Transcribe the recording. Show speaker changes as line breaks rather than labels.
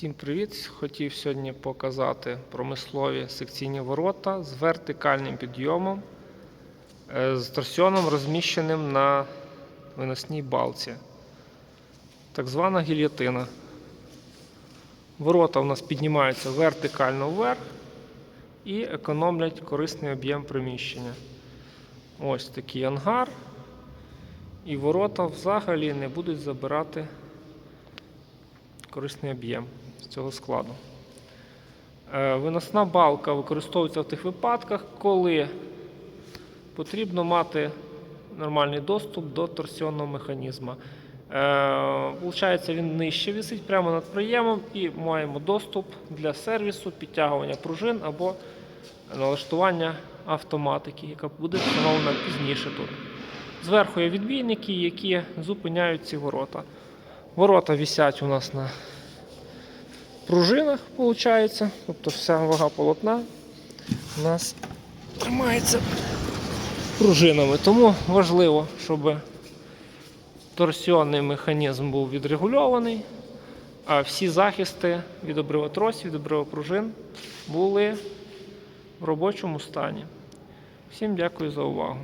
Всім привіт! Хотів сьогодні показати промислові секційні ворота з вертикальним підйомом, е, з торсіоном розміщеним на виносній балці. Так звана гільйотина. Ворота у нас піднімаються вертикально вверх і економлять корисний об'єм приміщення. Ось такий ангар. І ворота взагалі не будуть забирати корисний об'єм з цього складу. Е, Виносна балка використовується в тих випадках, коли потрібно мати нормальний доступ до торсіонного механізму. Е, Получається, він нижче висить прямо над приємом і маємо доступ для сервісу, підтягування пружин або налаштування автоматики, яка буде встановлена пізніше тут. Зверху є відбійники, які зупиняють ці ворота. Ворота висять у нас на пружинах, виходить. Тобто вся вага полотна у нас тримається пружинами. Тому важливо, щоб торсіонний механізм був відрегульований, а всі захисти від обривотросів, від обривопружин були в робочому стані. Всім дякую за увагу.